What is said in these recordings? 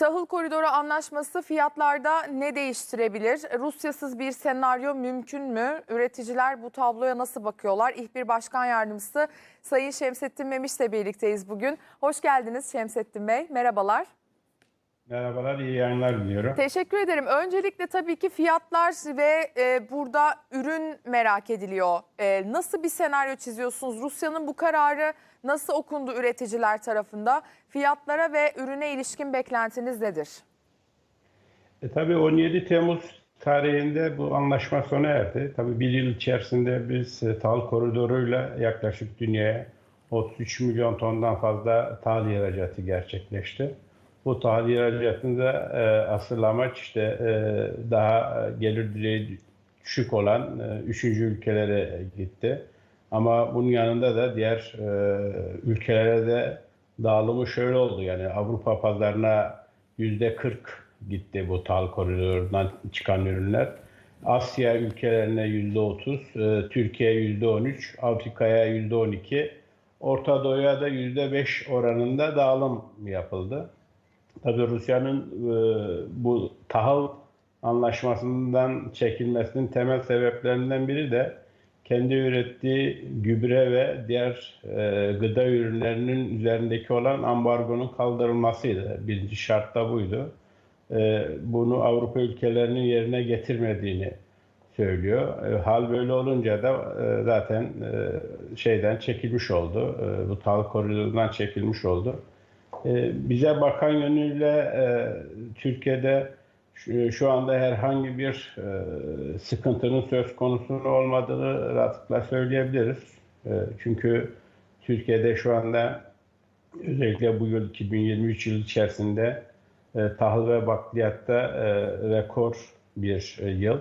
Tahıl Koridoru Anlaşması fiyatlarda ne değiştirebilir? Rusyasız bir senaryo mümkün mü? Üreticiler bu tabloya nasıl bakıyorlar? İhbir Başkan Yardımcısı Sayın Şemsettin Memiş'le birlikteyiz bugün. Hoş geldiniz Şemsettin Bey. Merhabalar. Merhabalar, iyi yayınlar diliyorum. Teşekkür ederim. Öncelikle tabii ki fiyatlar ve e, burada ürün merak ediliyor. E, nasıl bir senaryo çiziyorsunuz? Rusya'nın bu kararı nasıl okundu üreticiler tarafında? Fiyatlara ve ürüne ilişkin beklentiniz nedir? E, tabii 17 Temmuz tarihinde bu anlaşma sona erdi. Tabii bir yıl içerisinde biz e, tahıl koridoruyla yaklaşık dünyaya 33 milyon tondan fazla tahıl ihracatı gerçekleşti. Bu tahıl ihracatında e, asıl amaç işte e, daha gelir düzeyi düşük olan e, üçüncü ülkelere gitti. Ama bunun yanında da diğer e, ülkelere de dağılımı şöyle oldu. Yani Avrupa pazarına yüzde 40 gitti bu tahıl koridorundan çıkan ürünler. Asya ülkelerine yüzde 30, e, Türkiye yüzde 13, Afrika'ya yüzde 12, Orta Doğu'ya da yüzde 5 oranında dağılım yapıldı. Tabii Rusya'nın e, bu tahıl anlaşmasından çekilmesinin temel sebeplerinden biri de kendi ürettiği gübre ve diğer e, gıda ürünlerinin üzerindeki olan ambargonun kaldırılmasıydı. Birinci şart da buydu. E, bunu Avrupa ülkelerinin yerine getirmediğini söylüyor. E, hal böyle olunca da e, zaten e, şeyden çekilmiş oldu. E, bu tahıl koridorundan çekilmiş oldu. E, bize bakan yönüyle e, Türkiye'de şu, şu anda herhangi bir e, sıkıntının söz konusu olmadığını rahatlıkla söyleyebiliriz. E, çünkü Türkiye'de şu anda özellikle bu yıl 2023 yıl içerisinde e, tahıl ve bakliyatta e, rekor bir e, yıl.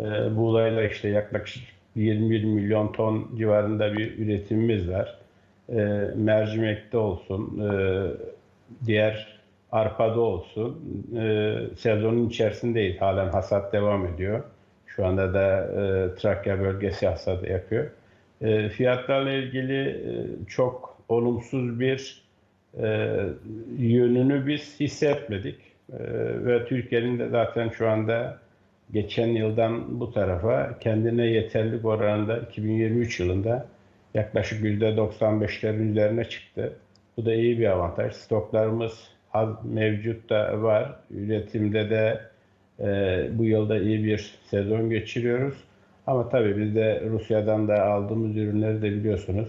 E, buğdayla işte yaklaşık 21 milyon ton civarında bir üretimimiz var. E, mercimekte olsun, e, diğer arpada olsun. E, sezonun içerisindeyiz. Halen hasat devam ediyor. Şu anda da e, Trakya bölgesi hasat yapıyor. E, fiyatlarla ilgili e, çok olumsuz bir e, yönünü biz hissetmedik. E, ve Türkiye'nin de zaten şu anda geçen yıldan bu tarafa kendine yeterlilik oranında 2023 yılında yaklaşık %95'lerin üzerine çıktı. Bu da iyi bir avantaj. Stoklarımız az mevcut da var. Üretimde de e, bu yılda iyi bir sezon geçiriyoruz. Ama tabii biz de Rusya'dan da aldığımız ürünleri de biliyorsunuz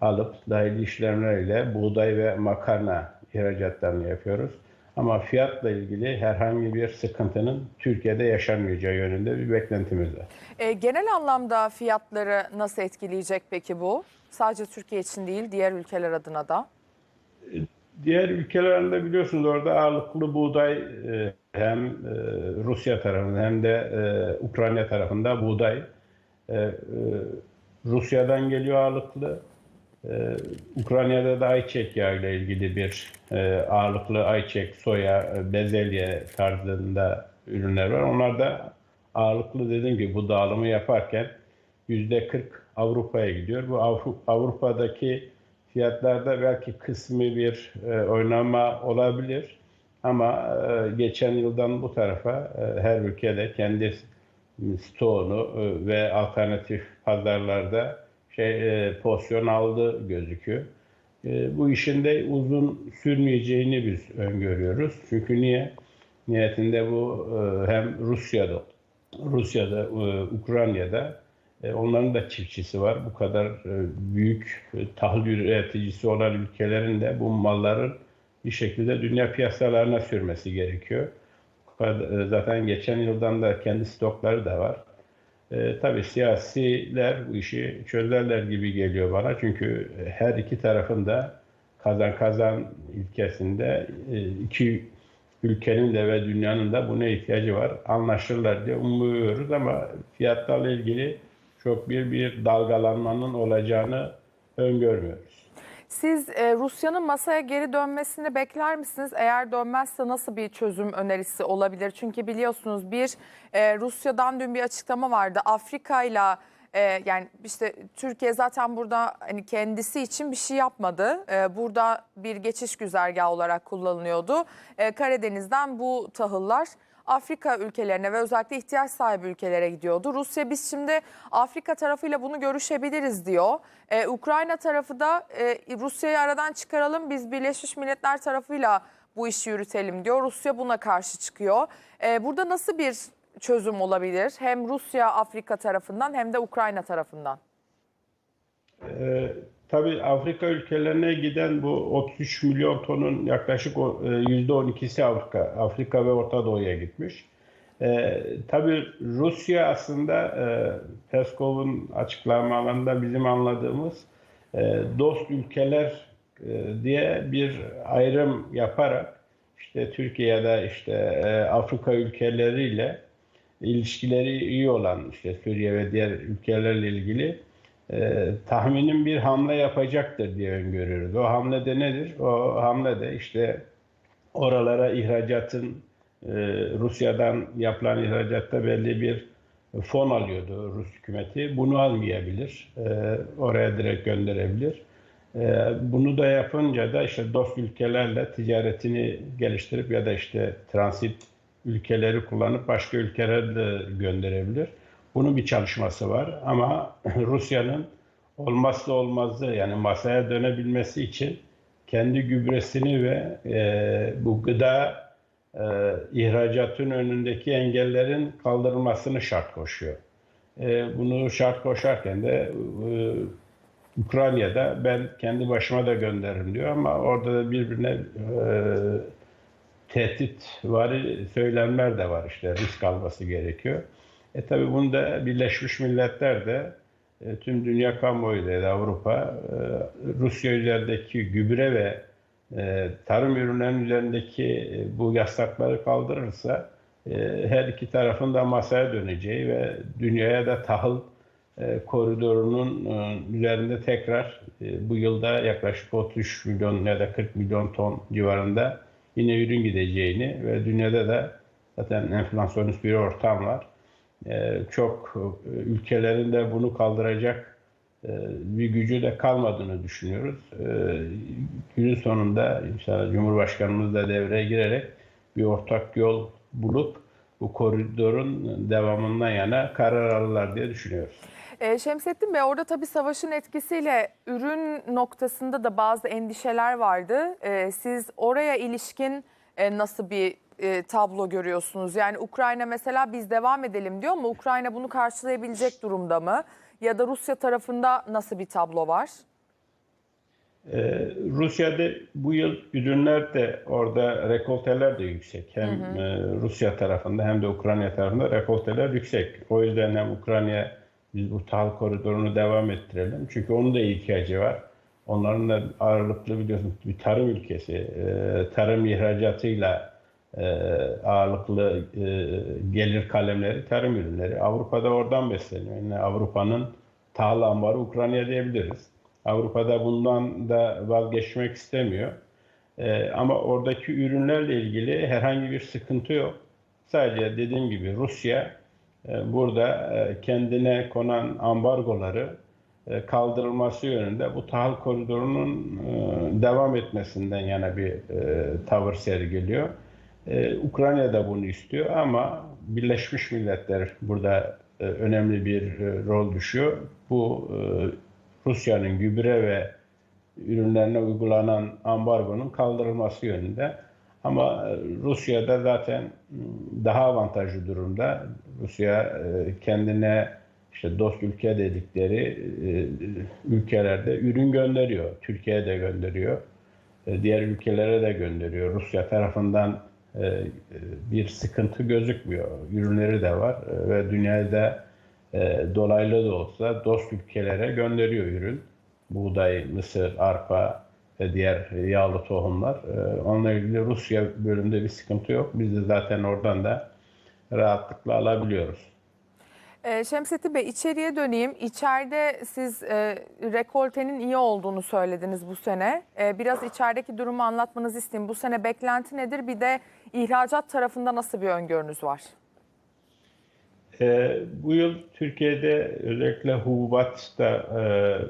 alıp dahili işlemlerle buğday ve makarna ihracatlarını yapıyoruz. Ama fiyatla ilgili herhangi bir sıkıntının Türkiye'de yaşanmayacağı yönünde bir beklentimiz var. E, genel anlamda fiyatları nasıl etkileyecek peki bu? Sadece Türkiye için değil, diğer ülkeler adına da. Diğer ülkelerinde biliyorsunuz orada ağırlıklı buğday e, hem e, Rusya tarafında hem de e, Ukrayna tarafında buğday. Rusya'dan geliyor ağırlıklı. Ukrayna'da da ayçiçek yağı ile ilgili bir ağırlıklı ayçiçek, soya, bezelye tarzında ürünler var. Onlar da ağırlıklı dediğim gibi bu dağılımı yaparken %40 Avrupa'ya gidiyor. Bu Avrupa'daki fiyatlarda belki kısmi bir e, oynama olabilir. Ama e, geçen yıldan bu tarafa e, her ülkede kendi stoğunu e, ve alternatif pazarlarda şey e, pozisyon aldı gözüküyor. E, bu işin de uzun sürmeyeceğini biz öngörüyoruz. Çünkü niye? Niyetinde bu e, hem Rusya'da, Rusya'da, e, Ukrayna'da e, onların da çiftçisi var. Bu kadar e, büyük e, tahıl üreticisi olan ülkelerin de bu malların bir şekilde dünya piyasalarına sürmesi gerekiyor. Zaten geçen yıldan da kendi stokları da var. E, tabii siyasiler bu işi çözerler gibi geliyor bana. Çünkü her iki tarafın da kazan kazan ilkesinde iki ülkenin de ve dünyanın da buna ihtiyacı var. Anlaşırlar diye umuyoruz ama fiyatlarla ilgili çok bir bir dalgalanmanın olacağını öngörmüyoruz. Siz e, Rusya'nın masaya geri dönmesini bekler misiniz? Eğer dönmezse nasıl bir çözüm önerisi olabilir? Çünkü biliyorsunuz bir e, Rusya'dan dün bir açıklama vardı. Afrika ile yani işte Türkiye zaten burada hani kendisi için bir şey yapmadı. E, burada bir geçiş güzergahı olarak kullanılıyordu. E, Karadeniz'den bu tahıllar Afrika ülkelerine ve özellikle ihtiyaç sahibi ülkelere gidiyordu. Rusya biz şimdi Afrika tarafıyla bunu görüşebiliriz diyor. Ee, Ukrayna tarafı da e, Rusya'yı aradan çıkaralım biz Birleşmiş Milletler tarafıyla bu işi yürütelim diyor. Rusya buna karşı çıkıyor. Ee, burada nasıl bir çözüm olabilir? Hem Rusya Afrika tarafından hem de Ukrayna tarafından. Ee, tabii Afrika ülkelerine giden bu 33 milyon tonun yaklaşık o, e, %12'si Afrika, Afrika ve Orta Doğu'ya gitmiş. Ee, tabii Rusya aslında e, Peskov'un açıklamalarında bizim anladığımız e, dost ülkeler e, diye bir ayrım yaparak işte Türkiye'de işte e, Afrika ülkeleriyle ilişkileri iyi olan işte Suriye ve diğer ülkelerle ilgili e, tahminim bir hamle yapacaktır diye öngörüyoruz. O hamle de nedir? O hamle de işte oralara ihracatın e, Rusya'dan yapılan ihracatta belli bir fon alıyordu Rus hükümeti. Bunu almayabilir. E, oraya direkt gönderebilir. Bunu da yapınca da işte dost ülkelerle ticaretini geliştirip ya da işte transit ülkeleri kullanıp başka ülkelere de gönderebilir. Bunun bir çalışması var ama Rusya'nın olmazsa olmazı yani masaya dönebilmesi için kendi gübresini ve e, bu gıda e, ihracatın önündeki engellerin kaldırılmasını şart koşuyor. E, bunu şart koşarken de e, Ukrayna'da ben kendi başıma da gönderirim diyor ama orada da birbirine e, tehdit var, söylemler de var işte risk alması gerekiyor. E tabi bunu da Birleşmiş Milletler de e, tüm dünya kamuoyu da Avrupa e, Rusya üzerindeki gübre ve e, tarım ürünlerinin üzerindeki bu yasakları kaldırırsa her iki tarafın da masaya döneceği ve dünyaya da tahıl koridorunun üzerinde tekrar bu yılda yaklaşık 33 milyon ya da 40 milyon ton civarında yine ürün gideceğini ve dünyada da zaten enflasyonist bir ortam var. E, çok e, ülkelerin de bunu kaldıracak e, bir gücü de kalmadığını düşünüyoruz. E, günün sonunda inşallah Cumhurbaşkanımız da devreye girerek bir ortak yol bulup bu koridorun devamından yana karar alırlar diye düşünüyoruz. Ee, Şemsettin Bey orada tabii savaşın etkisiyle ürün noktasında da bazı endişeler vardı. Ee, siz oraya ilişkin e, nasıl bir e, tablo görüyorsunuz? Yani Ukrayna mesela biz devam edelim diyor ama Ukrayna bunu karşılayabilecek durumda mı? Ya da Rusya tarafında nasıl bir tablo var? Ee, Rusya'da bu yıl ürünler de orada rekolteler de yüksek. Hem e, Rusya tarafında hem de Ukrayna tarafında rekolteler yüksek. O yüzden hem Ukrayna biz bu tahıl koridorunu devam ettirelim. Çünkü onun da ihtiyacı var. Onların da ağırlıklı biliyorsunuz bir tarım ülkesi. E, tarım ihracatıyla e, ağırlıklı e, gelir kalemleri tarım ürünleri. Avrupa'da oradan besleniyor. Yani Avrupa'nın tahıl ambarı Ukrayna diyebiliriz. Avrupa'da bundan da vazgeçmek istemiyor. Ee, ama oradaki ürünlerle ilgili herhangi bir sıkıntı yok. Sadece dediğim gibi Rusya e, burada e, kendine konan ambargoları e, kaldırılması yönünde bu tahıl koridorunun e, devam etmesinden yana bir e, tavır sergiliyor. E, Ukrayna da bunu istiyor ama Birleşmiş Milletler burada e, önemli bir e, rol düşüyor. Bu e, Rusya'nın gübre ve ürünlerine uygulanan ambargonun kaldırılması yönünde. Ama e, Rusya'da zaten daha avantajlı durumda. Rusya e, kendine işte dost ülke dedikleri e, ülkelerde ürün gönderiyor. Türkiye'ye de gönderiyor. E, Diğer ülkelere de gönderiyor. Rusya tarafından e, e, bir sıkıntı gözükmüyor. Ürünleri de var e, ve dünyada e, dolaylı da olsa dost ülkelere gönderiyor ürün. Buğday, mısır, arpa ve diğer yağlı tohumlar. E, onunla ilgili Rusya bölümünde bir sıkıntı yok. Biz de zaten oradan da rahatlıkla alabiliyoruz. Ee, Şemsettin Bey içeriye döneyim. İçeride siz e, rekoltenin iyi olduğunu söylediniz bu sene. E, biraz içerideki durumu anlatmanızı isteyeyim. Bu sene beklenti nedir? Bir de ihracat tarafında nasıl bir öngörünüz var? e, bu yıl Türkiye'de özellikle hububatta e, e,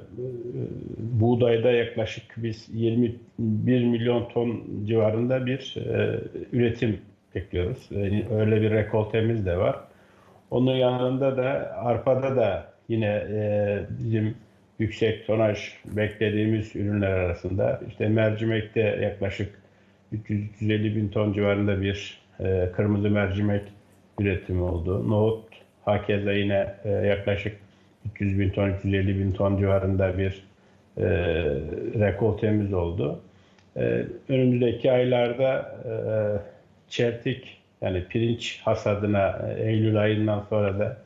buğdayda yaklaşık biz 21 milyon ton civarında bir e, üretim bekliyoruz. Öyle bir rekoltemiz de var. Onun yanında da arpada da yine e, bizim yüksek tonaj beklediğimiz ürünler arasında işte mercimekte yaklaşık 300-350 bin ton civarında bir e, kırmızı mercimek üretimi oldu. Nohut hakeza yine e, yaklaşık 300 bin ton, 350 bin ton civarında bir e, rekoltemiz oldu. E, önümüzdeki aylarda e, çeltik yani pirinç hasadına e, Eylül ayından sonra da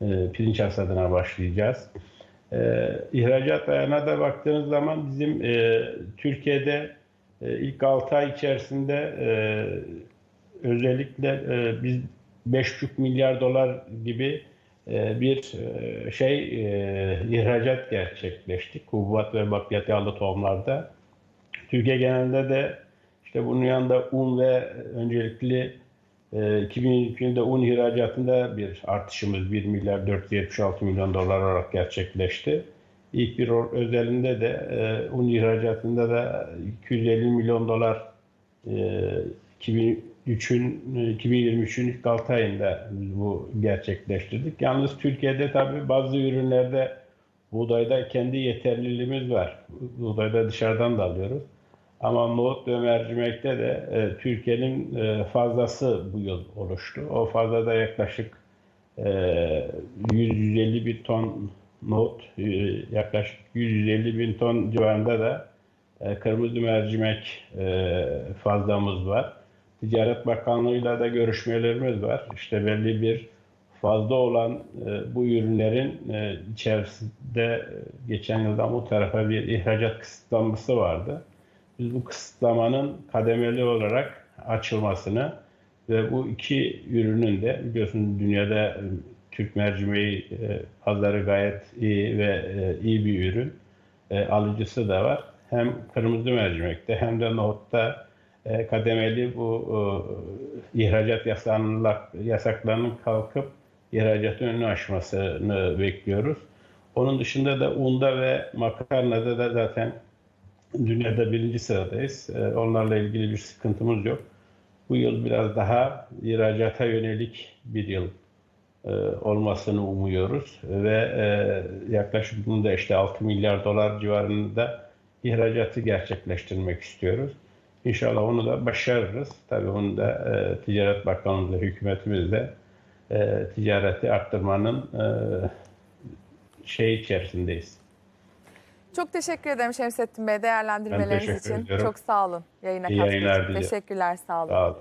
e, pirinç hasadına başlayacağız. E, ayağına da baktığınız zaman bizim e, Türkiye'de ilk 6 ay içerisinde özellikle e, biz 5,5 milyar dolar gibi bir şey ihracat gerçekleştik. Hububat ve bakliyat yağlı tohumlarda. Türkiye genelinde de işte bunun yanında un ve öncelikli 2022'de un ihracatında bir artışımız 1 milyar 476 milyon dolar olarak gerçekleşti. İlk bir özelinde de e, un ihracatında da 250 milyon dolar e, 2003'ün e, 2023'ün ilk 6 ayında bu gerçekleştirdik. Yalnız Türkiye'de tabii bazı ürünlerde buğdayda kendi yeterliliğimiz var. Buğdayda dışarıdan da alıyoruz. Ama nohut ve mercimekte de e, Türkiye'nin e, fazlası bu yıl oluştu. O fazla da yaklaşık e, 100-150 bin ton nohut, e, yaklaşık 150 bin ton civarında da e, kırmızı mercimek e, fazlamız var. Ticaret Bakanlığı'yla da görüşmelerimiz var. İşte belli bir fazla olan e, bu ürünlerin e, içerisinde e, geçen yıldan bu tarafa bir ihracat kısıtlanması vardı. Biz bu kısıtlamanın kademeli olarak açılmasını ve bu iki ürünün de biliyorsunuz dünyada e, Türk mercimeği e, pazarı gayet iyi ve e, iyi bir ürün. Alıcısı da var. Hem kırmızı mercimekte hem de nohutta kademeli bu ihracat yasaklarının kalkıp ihracatın önünü aşmasını bekliyoruz. Onun dışında da unda ve makarnada da zaten dünyada birinci sıradayız. E, onlarla ilgili bir sıkıntımız yok. Bu yıl biraz daha ihracata yönelik bir yıl e, olmasını umuyoruz ve e, yaklaşık bunda işte 6 milyar dolar civarında ihracatı gerçekleştirmek istiyoruz. İnşallah onu da başarırız. Tabii onu da e, Ticaret Bakanlığımızla, hükümetimizle e, ticareti arttırmanın e, şey içerisindeyiz. Çok teşekkür ederim Şemsettin Bey değerlendirmeleriniz için. ediyorum. Çok sağ olun. Yayına İyi yayınlar için. Teşekkürler sağ olun. Sağ olun.